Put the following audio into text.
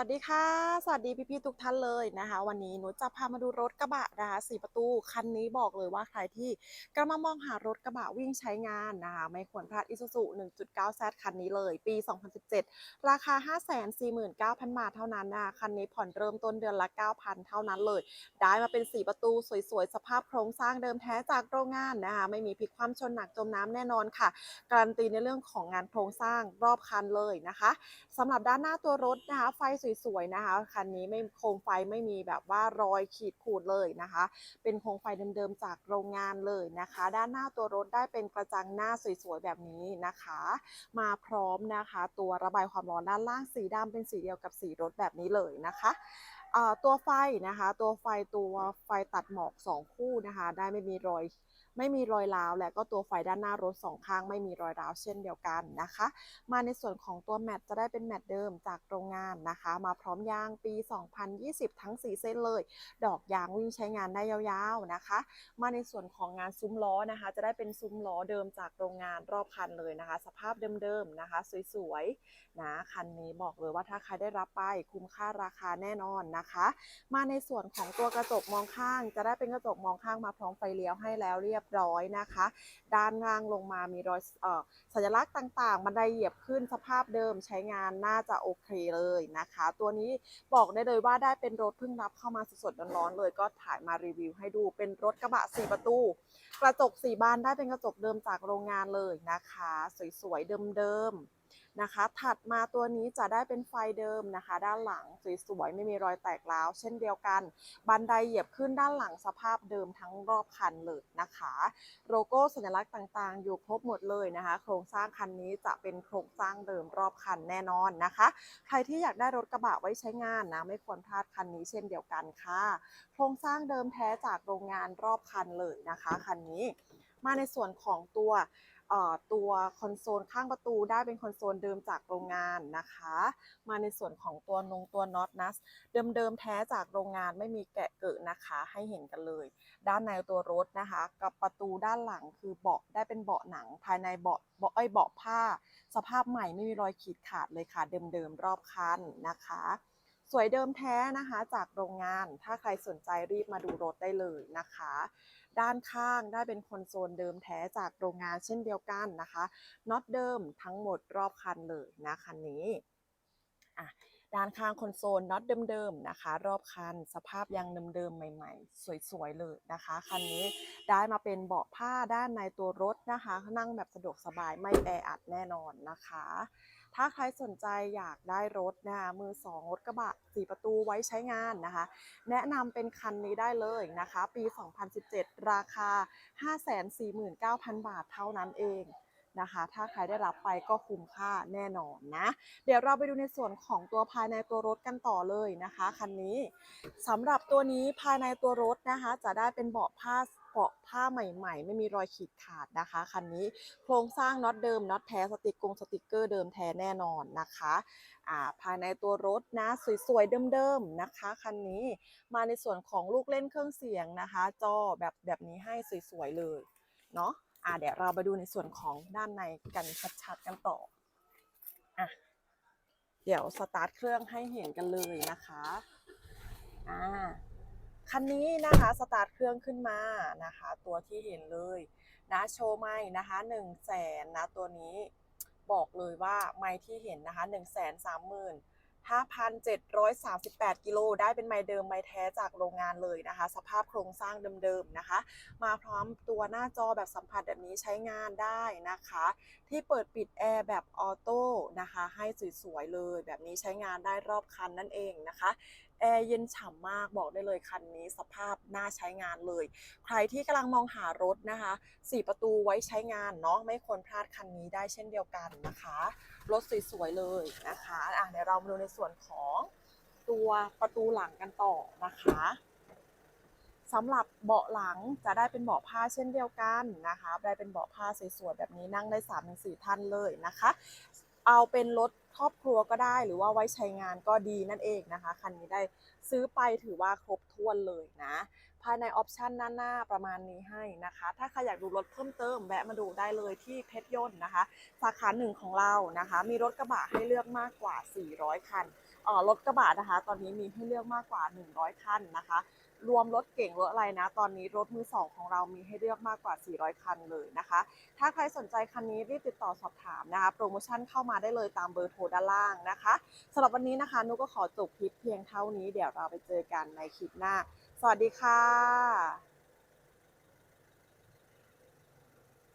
วัสดีค่ะ สวัสดีพี่ๆทุกท่านเลยนะคะ วันนี้หนูจะพามาดูรถกระบะนะคะสี่ประตูคันนี้บอกเลยว่าใครที่กำลังมองหารถกระบะวิ่งใช้งานนะคะไม่ควรพลาดอิซูซุ1.9 Z คันนี้เลย ปี 2017 ราคา 549,000 บาทเท่านั้นนะคะคันนี้ผ่อนเริ่มต้นเดือนละ 9,000 เท่านั้นเลย ได้มาเป็น 4 ประตูสวยๆ สภาพโครงสร้างเดิมแท้จากโรงงานนะคะไม่มีพลิกคว่ำชนหนักจมน้ำแน่นอนค่ะ การันตีในเรื่องของงานโครงสร้างรอบคันเลยนะคะสำหรับด้านหน้าตัวรถนะคะไฟสวยๆนะคะคันนี้ไม่โคมไฟไม่มีแบบว่ารอยขีดขูดเลยนะคะ เป็นโคมไฟเดิมๆจากโรงงานเลยนะคะ ด้านหน้าตัวรถได้เป็นกระจังหน้าสวยๆแบบนี้นะคะ มาพร้อมนะคะ ตัวระบายความร้อนด้านล่างสีดำเป็นสีเดียวกับสีรถแบบนี้เลยนะคะตัวไฟนะคะ ตัวไฟตัวไฟตัดหมอกสองคู่นะคะ ได้ไม่มีรอย ไม่มีรอยร้าว และก็ตัวไฟด้านหน้ารถสองข้างไม่มีรอยร้าวเช่นเดียวกันนะคะ มาในส่วนของตัวแมตจะได้เป็นแมตเดิมจากโรงงานนะคะ มาพร้อมยางปี 2020 ทั้ง 4 เส้นเลย ดอกยางวิ่งใช้งานได้ยาวๆนะคะ มาในส่วนของงานซุ้มล้อนะคะ จะได้เป็นซุ้มล้อเดิมจากโรงงานรอบคันเลยนะคะ สภาพเดิมๆนะคะ สวยๆนะคันนี้บอกเลยว่าถ้าใครได้รับไปคุ้มค่าราคาแน่นอนนะคะ มาในส่วนของตัวกระจกมองข้าง จะได้เป็นกระจกมองข้างมาพร้อมไฟเลี้ยวให้แล้วเรียบร้อยนะคะ ด้านล่างลงมามีรอยออสัญลักษณ์ต่างๆ บันไดเหยียบขึ้นสภาพเดิมใช้งานน่าจะโอเคเลยนะคะ ตัวนี้บอกได้เลยว่าได้เป็นรถเพิ่งรับเข้ามาสดๆร้อนๆเลยก็ถ่ายมารีวิวให้ดูเป็นรถกระบะ 4 ประตู กระจก 4 บานได้เป็นกระจกเดิมจากโรงงานเลยนะคะ สวยๆ เดิมๆนะคะถัดมาตัวนี้จะได้เป็นไฟเดิมนะคะ ด้านหลังสวยๆไม่มีรอยแตกร้าว เช่นเดียวกัน บันไดเหยียบขึ้นด้านหลังสภาพเดิมทั้งรอบคันเลยนะคะโลโก้สัญลักษณ์ต่างๆ อยู่ครบหมดเลยนะคะ โครงสร้างคันนี้จะเป็นโครงสร้างเดิมรอบคันแน่นอนนะคะ ใครที่อยากได้รถกระบะไว้ใช้งานนะไม่ควรพลาดคันนี้เช่นเดียวกันค่ะ โครงสร้างเดิมแท้จากโรงงานรอบคันเลยนะคะคันนี้ มาในส่วนของตัว ตัวคอนโซลข้างประตูได้เป็นคอนโซลเดิมจากโรงงานนะคะ มาในส่วนของตัวนงตัวน็อตนัสเดิมๆแท้จากโรงงานไม่มีแกะเกิดนะคะให้เห็นกันเลย ด้านในตัวรถนะคะ กับประตูด้านหลังคือเบาะได้เป็นเบาะหนัง ภายในเบาะเบาะเอ้ยเบาะผ้า สภาพใหม่ไม่มีรอยขีดขาดเลยค่ะ เดิมๆรอบคันนะคะ สวยเดิมแท้นะคะ จากโรงงาน ถ้าใครสนใจรีบมาดูรถได้เลยนะคะ ด้านข้างได้เป็นคอนโซลเดิมแท้จากโรงงานเช่นเดียวกันนะคะน็อตเดิมทั้งหมดรอบคันเลยนะคันนี้อะ ด้านข้างคอนโซลน็อตเดิมๆนะคะ รอบคันสภาพยังเดิมๆใหม่ๆ สวยๆเลยนะคะคันนี้ได้มาเป็นเบาะผ้าด้านในตัวรถนะคะ นั่งแบบสะดวกสบายไม่แออัดแน่นอนนะคะ ถ้าใครสนใจอยากได้รถนะคะมือสองรถกระบะสี่ประตูไว้ใช้งานนะคะ แนะนำเป็นคันนี้ได้เลยนะคะ ปี 2017 ราคา 549,000 บาทเท่านั้นเอง นะคะ ถ้าใครได้รับไปก็คุ้มค่าแน่นอนนะ เดี๋ยวเราไปดูในส่วนของตัวภายในตัวรถกันต่อเลยนะคะคันนี้สำหรับตัวนี้ภายในตัวรถนะคะ จะได้เป็นเบาะผ้าเบาะผ้าใหม่ ๆ ไม่มีรอยขีดขาดนะคะคันนี้โครงสร้างน็อตเดิมน็อตแท้สติกกงสติกเกอร์เดิมแท้แน่นอนนะคะอ่าภายในตัวรถนะสวยๆเดิมๆนะคะคันนี้มาในส่วนของลูกเล่นเครื่องเสียงนะคะจอแบบแบบนี้ให้สวยๆเลยเนาะอ่าเดี๋ยวเราไปดูในส่วนของด้านในกันชัดๆกันต่ออะเดี๋ยวสตาร์ทเครื่องให้เห็นกันเลยนะคะอ่าคันนี้นะคะสตาร์ทเครื่องขึ้นมานะคะ ตัวที่เห็นเลยนะโชว์ไม่นะคะ1 0 0 0 0แสนนะตัวนี้บอกเลยว่าไม่ที่เห็นนะคะ1 3 0 0 0 0 5,738 กิโล ได้เป็นไม้เดิมไม้แท้จากโรงงานเลยนะคะ สภาพโครงสร้างเดิมๆนะคะ มาพร้อมตัวหน้าจอแบบสัมผัสแบบนี้ใช้งานได้นะคะ ที่เปิดปิดแอร์แบบออโต้นะคะ ให้สวยๆเลย แบบนี้ใช้งานได้รอบคันนั่นเองนะคะ แอร์เย็นฉ่ำมากบอกได้เลยคันนี้สภาพน่าใช้งานเลย ใครที่กำลังมองหารถนะคะ 4 ประตูไว้ใช้งานเนาะไม่ควรพลาดคันนี้ได้เช่นเดียวกันนะคะ รถสวยๆเลยนะคะอะเดี๋ยวเรามาดูในส่วนของตัวประตูหลังกันต่อนะคะสำหรับเบาะหลังจะได้เป็นเบาะผ้าเช่นเดียวกันนะคะ ได้เป็นเบาะผ้าสวยๆแบบนี้นั่งได้3-4ท่านเลยนะคะ เอาเป็นรถ ครอบครัวก็ได้ หรือว่าไว้ใช้งานก็ดีนั่นเองนะคะคันนี้ได้ซื้อไปถือว่าครบถ้วนเลยนะ ภายในออปชันด้านหน้าประมาณนี้ให้นะคะ ถ้าใครอยากดูรถเพิ่มเติมแวะมาดูได้เลยที่เพชรยนต์นะคะ สาขาหนึ่งของเรานะคะ มีรถกระบะให้เลือกมากกว่า 400 คันออรถกระบะนะคะ ตอนนี้มีให้เลือกมากกว่า 100 คันนะคะ รวมรถเก่งรถอะไรนะ ตอนนี้รถมือสองของเรามีให้เลือกมากกว่า 400 คันเลยนะคะ ถ้าใครสนใจคันนี้รีบติดต่อสอบถามนะคะ โปรโมชั่นเข้ามาได้เลยตามเบอร์โทรด้านล่างนะคะสำหรับวันนี้นะคะนุกก็ขอจบคลิปเพียงเท่านี้เดี๋ยวเราไปเจอกันในคลิปหน้า สวัสดีค่ะ